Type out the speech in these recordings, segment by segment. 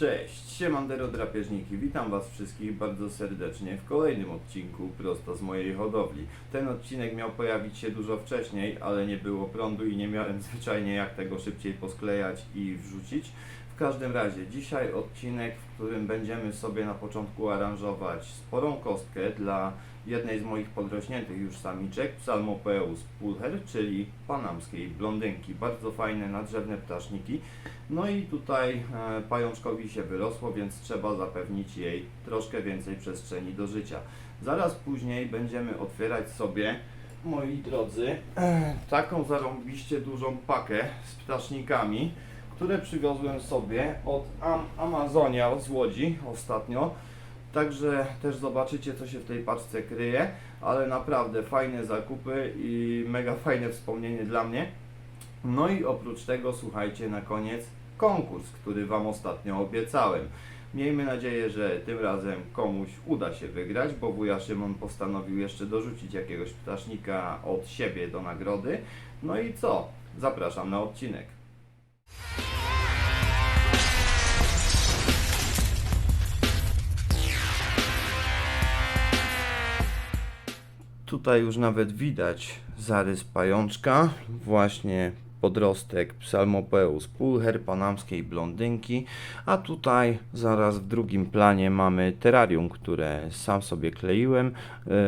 Cześć, siemandero drapieżniki, witam was wszystkich bardzo serdecznie w kolejnym odcinku prosto z mojej hodowli. Ten odcinek miał pojawić się dużo wcześniej, ale nie było prądu i nie miałem zwyczajnie jak tego szybciej posklejać i wrzucić. W każdym razie, dzisiaj odcinek, w którym będziemy sobie na początku aranżować sporą kostkę dla jednej z moich podrośniętych już samiczek, Psalmopeus pulcher, czyli panamskiej blondynki. Bardzo fajne, nadrzewne ptaszniki. No i tutaj e, pajączkowi się wyrosło, więc trzeba zapewnić jej troszkę więcej przestrzeni do życia. Zaraz później będziemy otwierać sobie, moi drodzy, e, taką zarąbiście dużą pakę z ptasznikami, które przywiozłem sobie od Am Amazonia z Łodzi ostatnio. Także też zobaczycie, co się w tej paczce kryje, ale naprawdę fajne zakupy i mega fajne wspomnienie dla mnie. No i oprócz tego, słuchajcie, na koniec konkurs, który Wam ostatnio obiecałem. Miejmy nadzieję, że tym razem komuś uda się wygrać, bo wuja Szymon postanowił jeszcze dorzucić jakiegoś ptasznika od siebie do nagrody. No i co? Zapraszam na odcinek. Tutaj już nawet widać zarys pajączka, właśnie podrostek Psalmopeus pulcher, panamskiej blondynki, a tutaj zaraz w drugim planie mamy terrarium, które sam sobie kleiłem e,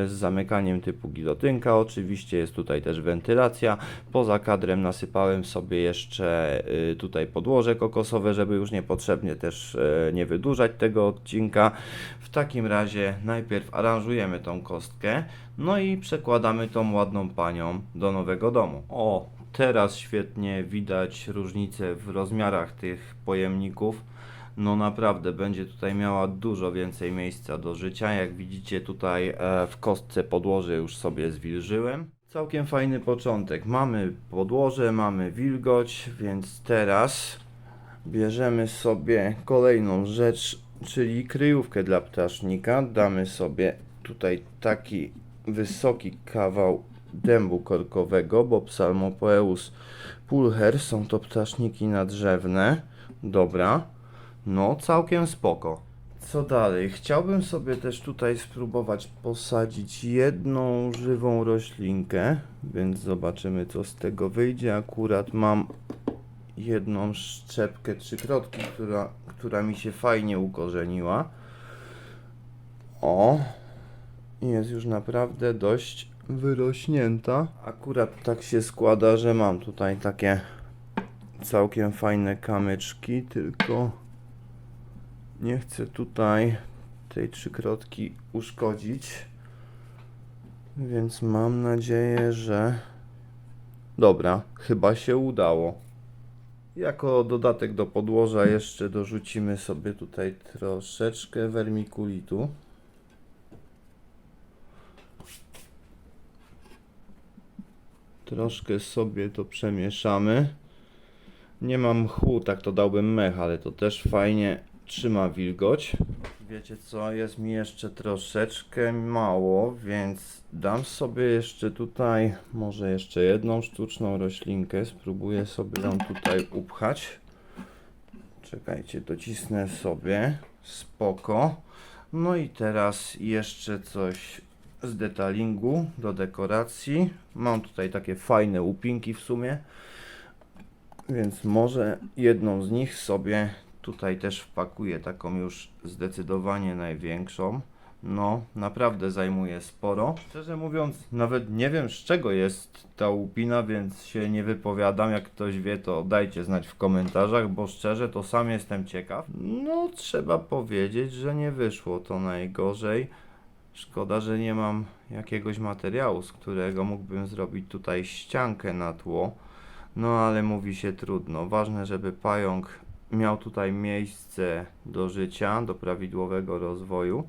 z zamykaniem typu gilotynka. Oczywiście jest tutaj też wentylacja. Poza kadrem nasypałem sobie jeszcze e, tutaj podłoże kokosowe, żeby już niepotrzebnie też e, nie wydłużać tego odcinka. W takim razie najpierw aranżujemy tą kostkę, no i przekładamy tą ładną panią do nowego domu. O, teraz świetnie widać różnicę w rozmiarach tych pojemników. No naprawdę będzie tutaj miała dużo więcej miejsca do życia. Jak widzicie tutaj e, w kostce podłoże już sobie zwilżyłem. Całkiem fajny początek. Mamy podłoże, mamy wilgoć, więc teraz bierzemy sobie kolejną rzecz, czyli kryjówkę dla ptasznika. Damy sobie tutaj taki wysoki kawał dębu korkowego, bo Psalmopoeus pulcher są to ptaszniki nadrzewne. Dobra, no całkiem spoko. Co dalej? Chciałbym sobie też tutaj spróbować posadzić jedną żywą roślinkę, więc zobaczymy co z tego wyjdzie. Akurat mam jedną szczepkę trzykrotki, która, która mi się fajnie ukorzeniła. O, jest już naprawdę dość wyrośnięta. Akurat tak się składa, że mam tutaj takie całkiem fajne kamyczki, tylko nie chcę tutaj tej trzykrotki uszkodzić. Więc mam nadzieję, że dobra, chyba się udało. Jako dodatek do podłoża jeszcze dorzucimy sobie tutaj troszeczkę wermikulitu. Troszkę sobie to przemieszamy. Nie mam mchu, tak to dałbym mech, ale to też fajnie trzyma wilgoć. Wiecie co, jest mi jeszcze troszeczkę mało, więc dam sobie jeszcze tutaj może jeszcze jedną sztuczną roślinkę. Spróbuję sobie ją tutaj upchać. Czekajcie, docisnę sobie. Spoko. No i teraz jeszcze coś z detalingu do dekoracji. Mam tutaj takie fajne łupinki w sumie, więc może jedną z nich sobie tutaj też wpakuję, taką już zdecydowanie największą. No, naprawdę zajmuje sporo. Szczerze mówiąc, nawet nie wiem z czego jest ta łupina, więc się nie wypowiadam. Jak ktoś wie, to dajcie znać w komentarzach, bo szczerze to sam jestem ciekaw. No, trzeba powiedzieć, że nie wyszło to najgorzej. Szkoda, że nie mam jakiegoś materiału, z którego mógłbym zrobić tutaj ściankę na tło. No ale mówi się trudno. Ważne, żeby pająk miał tutaj miejsce do życia, do prawidłowego rozwoju.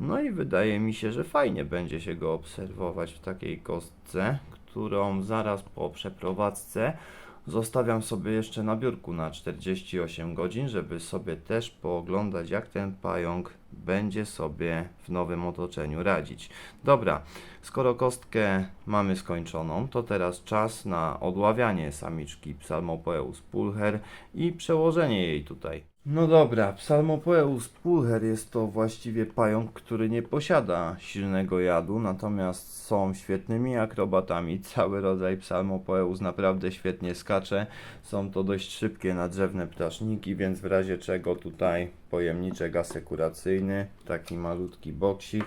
No i wydaje mi się, że fajnie będzie się go obserwować w takiej kostce, którą zaraz po przeprowadzce zostawiam sobie jeszcze na biurku na 48 godzin, żeby sobie też pooglądać, jak ten pająk będzie sobie w nowym otoczeniu radzić. Dobra, skoro kostkę mamy skończoną, to teraz czas na odławianie samiczki Psalmopoeus pulcher i przełożenie jej tutaj. No dobra, Psalmopoeus pulcher jest to właściwie pająk, który nie posiada silnego jadu, natomiast są świetnymi akrobatami. Cały rodzaj Psalmopoeus naprawdę świetnie skacze. Są to dość szybkie nadrzewne ptaszniki, więc w razie czego tutaj pojemniczek asekuracyjny, taki malutki boksik.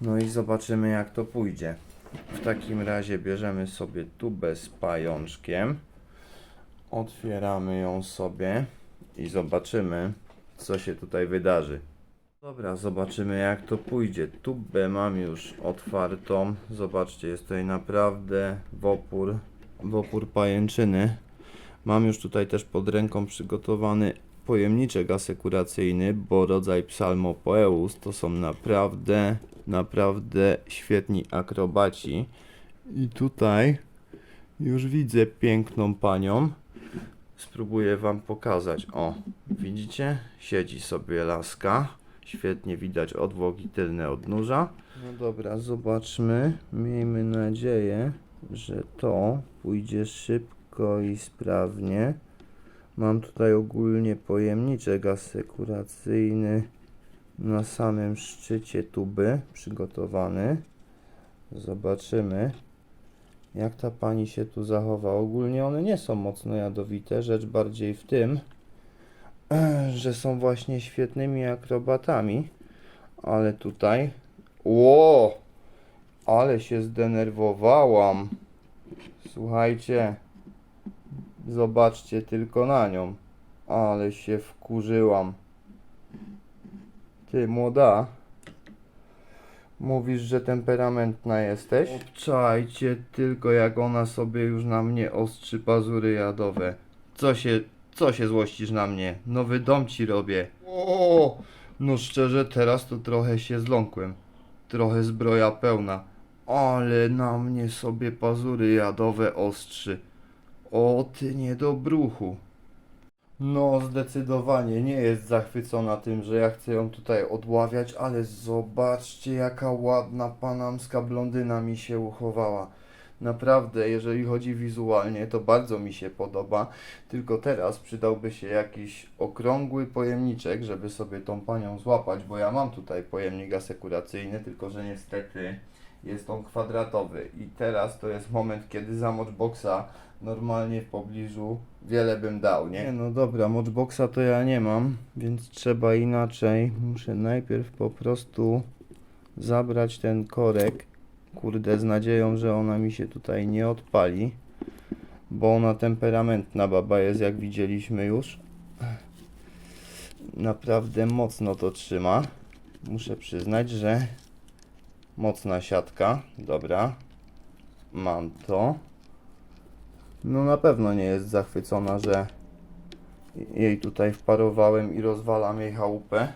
No i zobaczymy jak to pójdzie. W takim razie bierzemy sobie tubę z pajączkiem. Otwieramy ją sobie i zobaczymy, co się tutaj wydarzy. Dobra, zobaczymy jak to pójdzie. Tubę mam już otwartą. Zobaczcie, jest tutaj naprawdę wopór, wopór pajęczyny. Mam już tutaj też pod ręką przygotowany pojemniczek asekuracyjny, bo rodzaj Psalmopoeus to są naprawdę, naprawdę świetni akrobaci. I tutaj już widzę piękną panią. Spróbuję wam pokazać. O, widzicie? Siedzi sobie laska. Świetnie widać odwłoki tylne odnóża. No dobra, zobaczmy. Miejmy nadzieję, że to pójdzie szybko i sprawnie. Mam tutaj ogólnie pojemniczek asekuracyjny na samym szczycie tuby przygotowany. Zobaczymy jak ta pani się tu zachowa. Ogólnie one nie są mocno jadowite, rzecz bardziej w tym, że są właśnie świetnymi akrobatami, ale tutaj, ło, ale się zdenerwowałam. Słuchajcie, zobaczcie tylko na nią, ale się wkurzyłam. Ty młoda, Mówisz, że temperamentna jesteś? Obczajcie tylko jak ona sobie już na mnie ostrzy pazury jadowe. Co się, co się złościsz na mnie? Nowy dom ci robię. O, no szczerze teraz to trochę się zląkłem. Trochę zbroja pełna. Ale na mnie sobie pazury jadowe ostrzy. O ty niedobruchu. No, zdecydowanie nie jest zachwycona tym, że ja chcę ją tutaj odławiać, ale zobaczcie, jaka ładna panamska blondyna mi się uchowała. Naprawdę, jeżeli chodzi wizualnie, to bardzo mi się podoba. Tylko teraz przydałby się jakiś okrągły pojemniczek, żeby sobie tą panią złapać, bo ja mam tutaj pojemnik asekuracyjny, tylko że niestety jest on kwadratowy. I teraz to jest moment, kiedy za Mochboxa normalnie w pobliżu wiele bym dał, nie? No dobra, Mochboxa to ja nie mam, więc trzeba inaczej. Muszę najpierw po prostu zabrać ten korek. Kurde, z nadzieją, że ona mi się tutaj nie odpali, bo ona temperamentna baba jest, jak widzieliśmy już. Naprawdę mocno to trzyma. Muszę przyznać, że mocna siatka. Dobra, mam to. No na pewno nie jest zachwycona, że jej tutaj wparowałem i rozwalam jej chałupę.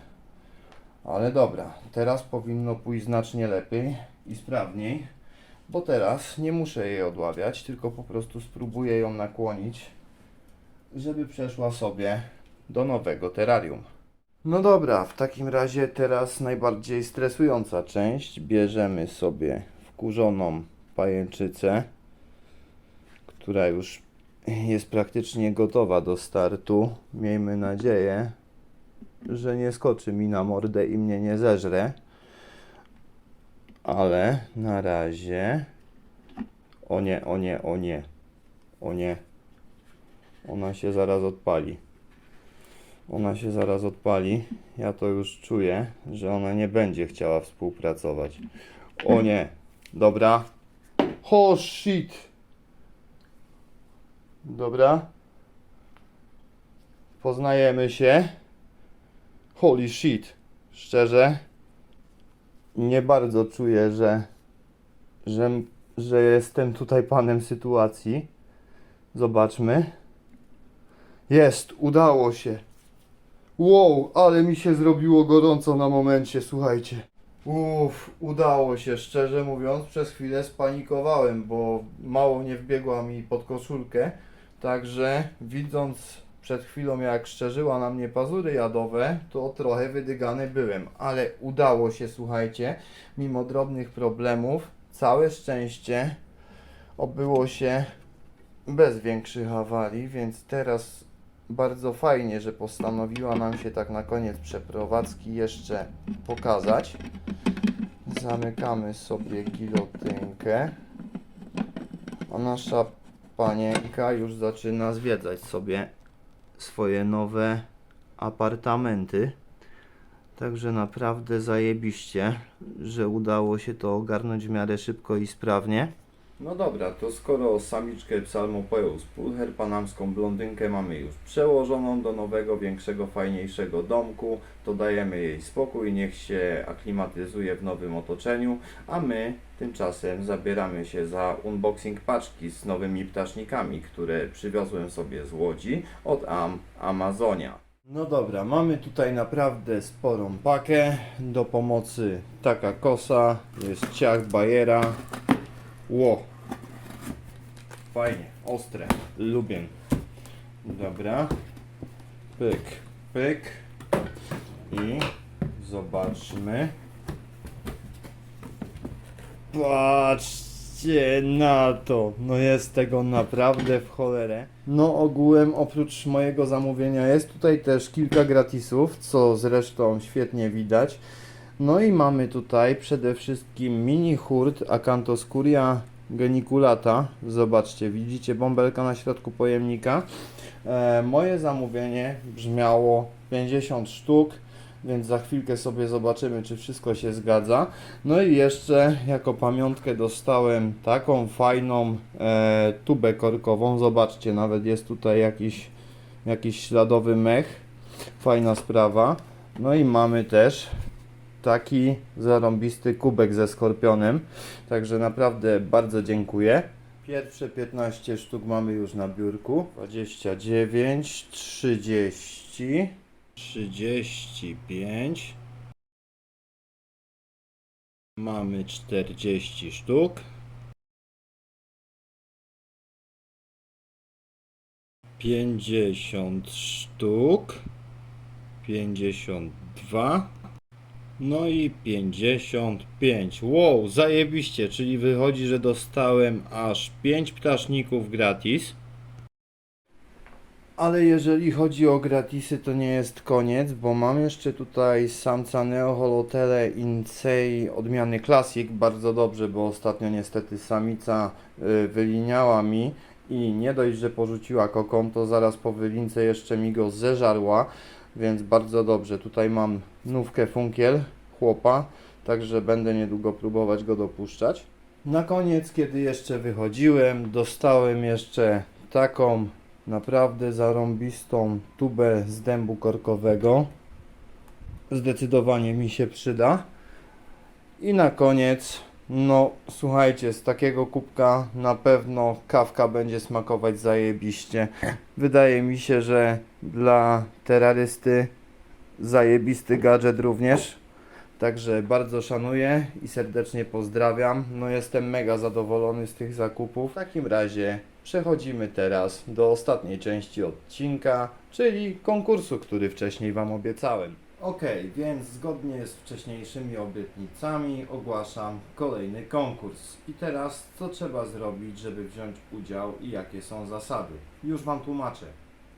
Ale dobra, teraz powinno pójść znacznie lepiej i sprawniej, bo teraz nie muszę jej odławiać, tylko po prostu spróbuję ją nakłonić, żeby przeszła sobie do nowego terrarium. No dobra, w takim razie teraz najbardziej stresująca część. Bierzemy sobie wkurzoną pajęczycę która już jest praktycznie gotowa do startu. Miejmy nadzieję, że nie skoczy mi na mordę i mnie nie zeżre. Ale na razie. O nie, o nie, o nie. O nie. Ona się zaraz odpali. Ona się zaraz odpali. Ja to już czuję, że ona nie będzie chciała współpracować. O nie. Dobra. Oh shit. Dobra. Poznajemy się. Holy shit. Szczerze. Nie bardzo czuję, że, że, że jestem tutaj panem sytuacji. Zobaczmy. Jest, udało się. Wow, ale mi się zrobiło gorąco na momencie, słuchajcie. Uff, udało się, szczerze mówiąc, przez chwilę spanikowałem, bo mało nie wbiegła mi pod koszulkę. Także widząc przed chwilą jak szczerzyła na mnie pazury jadowe, to trochę wydygany byłem, ale udało się, słuchajcie, mimo drobnych problemów, całe szczęście obyło się bez większych awarii, więc teraz bardzo fajnie, że postanowiła nam się tak na koniec przeprowadzki jeszcze pokazać. Zamykamy sobie gilotynkę. A nasza panienka już zaczyna zwiedzać sobie swoje nowe apartamenty. Także naprawdę zajebiście, że udało się to ogarnąć w miarę szybko i sprawnie. No dobra, to skoro samiczkę psalmopoją z pulcher panamską blondynkę mamy już przełożoną do nowego, większego, fajniejszego domku, to dajemy jej spokój, niech się aklimatyzuje w nowym otoczeniu, a my tymczasem zabieramy się za unboxing paczki z nowymi ptasznikami, które przywiozłem sobie z Łodzi od Am Amazonia. No dobra, mamy tutaj naprawdę sporą pakę. Do pomocy taka kosa, jest ciach Bajera. Ło, fajnie, ostre, lubię. Dobra, pyk, pyk i zobaczmy. Patrzcie na to. No jest tego naprawdę w cholerę. No ogółem oprócz mojego zamówienia jest tutaj też kilka gratisów, co zresztą świetnie widać. No i mamy tutaj przede wszystkim mini hurt Acanthoscuria geniculata. Zobaczcie, widzicie bąbelka na środku pojemnika. E, moje zamówienie brzmiało 50 sztuk, więc za chwilkę sobie zobaczymy, czy wszystko się zgadza. No i jeszcze jako pamiątkę dostałem taką fajną e, tubę korkową. Zobaczcie, nawet jest tutaj jakiś, jakiś śladowy mech. Fajna sprawa. No i mamy też taki zarąbisty kubek ze skorpionem. Także naprawdę bardzo dziękuję. Pierwsze 15 sztuk mamy już na biurku. 29, 30, 35. Mamy 40 sztuk. 50 sztuk. 52. No i 55. Wow, zajebiście, czyli wychodzi, że dostałem aż 5 ptaszników gratis. Ale jeżeli chodzi o gratisy, to nie jest koniec, bo mam jeszcze tutaj samca Neo Holotele Incei odmiany Classic. Bardzo dobrze, bo ostatnio niestety samica y, wyliniała mi i nie dość, że porzuciła kokon, to zaraz po wylince jeszcze mi go zeżarła, więc bardzo dobrze. Tutaj mam nówkę funkiel chłopa, także będę niedługo próbować go dopuszczać. Na koniec, kiedy jeszcze wychodziłem, dostałem jeszcze taką naprawdę zarąbistą tubę z dębu korkowego. Zdecydowanie mi się przyda. I na koniec, no słuchajcie, z takiego kubka na pewno kawka będzie smakować zajebiście. Wydaje mi się, że dla terrorysty zajebisty gadżet również. Także bardzo szanuję i serdecznie pozdrawiam. No jestem mega zadowolony z tych zakupów. W takim razie przechodzimy teraz do ostatniej części odcinka, czyli konkursu, który wcześniej Wam obiecałem. Ok, więc zgodnie z wcześniejszymi obietnicami ogłaszam kolejny konkurs. I teraz co trzeba zrobić, żeby wziąć udział i jakie są zasady? Już Wam tłumaczę.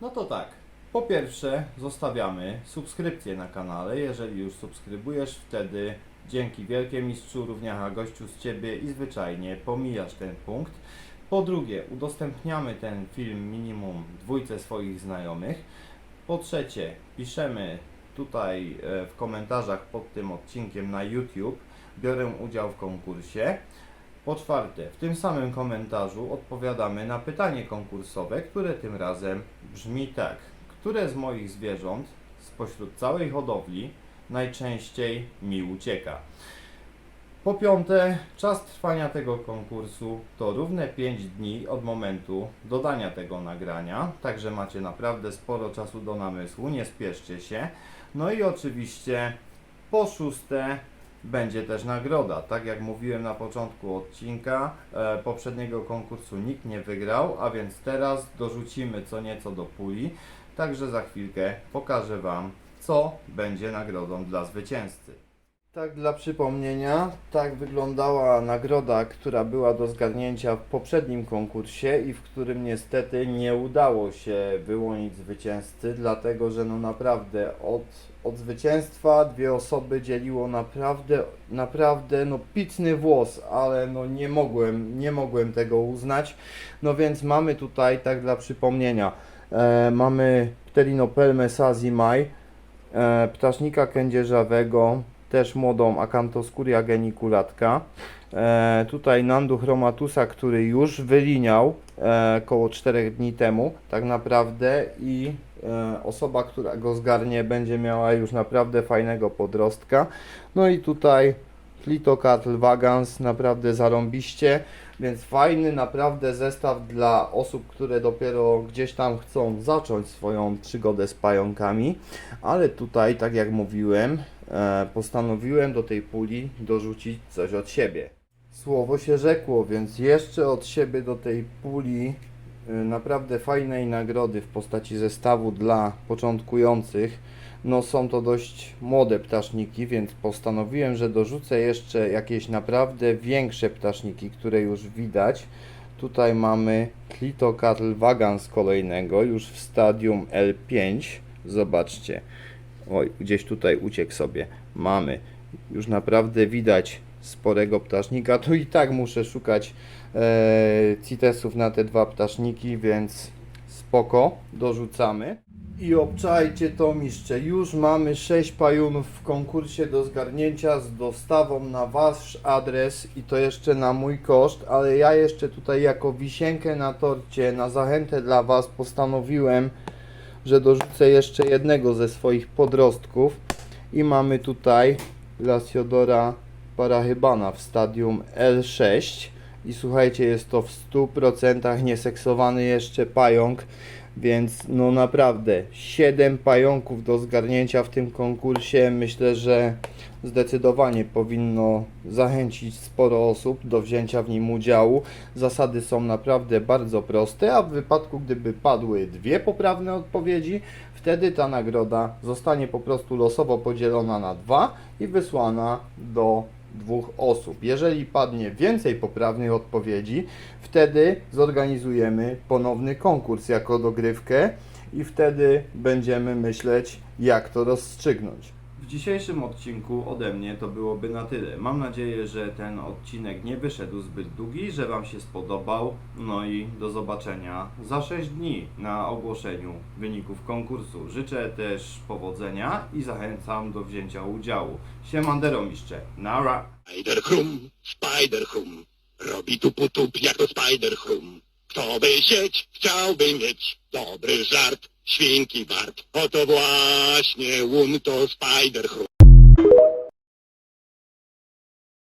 No to tak. Po pierwsze, zostawiamy subskrypcję na kanale. Jeżeli już subskrybujesz, wtedy dzięki wielkie mistrzu równiacha gościu z Ciebie i zwyczajnie pomijasz ten punkt. Po drugie, udostępniamy ten film minimum dwójce swoich znajomych. Po trzecie, piszemy tutaj e, w komentarzach pod tym odcinkiem na YouTube, biorę udział w konkursie. Po czwarte, w tym samym komentarzu odpowiadamy na pytanie konkursowe, które tym razem brzmi tak. Które z moich zwierząt spośród całej hodowli najczęściej mi ucieka? Po piąte, czas trwania tego konkursu to równe 5 dni od momentu dodania tego nagrania, także macie naprawdę sporo czasu do namysłu, nie spieszcie się. No i oczywiście po szóste będzie też nagroda. Tak jak mówiłem na początku odcinka, e, poprzedniego konkursu nikt nie wygrał, a więc teraz dorzucimy co nieco do puli. Także za chwilkę pokażę Wam, co będzie nagrodą dla zwycięzcy. Tak dla przypomnienia, tak wyglądała nagroda, która była do zgarnięcia w poprzednim konkursie i w którym niestety nie udało się wyłonić zwycięzcy, dlatego że no naprawdę od, od zwycięstwa dwie osoby dzieliło naprawdę, naprawdę no picny włos, ale no nie mogłem, nie mogłem tego uznać. No więc mamy tutaj, tak dla przypomnienia, e, mamy Ptelinopelmę sazimaj, e, ptasznika kędzierzawego, też młodą Acantoscuria geniculatka. E, tutaj Nandu chromatusa, który już wyliniał e, około 4 dni temu, tak naprawdę, i e, osoba, która go zgarnie, będzie miała już naprawdę fajnego podrostka. No i tutaj Clitocatl vagans, naprawdę zarąbiście, więc fajny naprawdę zestaw dla osób, które dopiero gdzieś tam chcą zacząć swoją przygodę z pająkami, ale tutaj, tak jak mówiłem, e, postanowiłem do tej puli dorzucić coś od siebie. Słowo się rzekło, więc jeszcze od siebie do tej puli y, naprawdę fajnej nagrody w postaci zestawu dla początkujących. No są to dość młode ptaszniki, więc postanowiłem, że dorzucę jeszcze jakieś naprawdę większe ptaszniki, które już widać. Tutaj mamy Clitocatl vagans kolejnego, już w stadium L5. Zobaczcie. Oj, gdzieś tutaj uciekł sobie. Mamy. Już naprawdę widać sporego ptasznika. Tu i tak muszę szukać e, citesów na te dwa ptaszniki, więc spoko. Dorzucamy. I obczajcie to mistrze, już mamy 6 pajunów w konkursie do zgarnięcia z dostawą na wasz adres i to jeszcze na mój koszt, ale ja jeszcze tutaj jako wisienkę na torcie, na zachętę dla was postanowiłem, że dorzucę jeszcze jednego ze swoich podrostków i mamy tutaj Lasiodora parachybana w stadium L6 i słuchajcie, jest to w 100% nieseksowany jeszcze pająk, więc no naprawdę 7 pająków do zgarnięcia w tym konkursie myślę, że zdecydowanie powinno zachęcić sporo osób do wzięcia w nim udziału. Zasady są naprawdę bardzo proste, a w wypadku gdyby padły dwie poprawne odpowiedzi, wtedy ta nagroda zostanie po prostu losowo podzielona na dwa i wysłana do dwóch osób. Jeżeli padnie więcej poprawnych odpowiedzi, wtedy zorganizujemy ponowny konkurs jako dogrywkę i wtedy będziemy myśleć, jak to rozstrzygnąć. W dzisiejszym odcinku ode mnie to byłoby na tyle. Mam nadzieję, że ten odcinek nie wyszedł zbyt długi, że Wam się spodobał. No i do zobaczenia za 6 dni na ogłoszeniu wyników konkursu. Życzę też powodzenia i zachęcam do wzięcia udziału. Siemandero mistrze. Nara! Spider-Hum, Spider-Hum, robi tup-tup jak to Spider-Hum. Kto by sieć chciałby mieć dobry żart, świnki wart. Oto właśnie łun to Spider-Hum.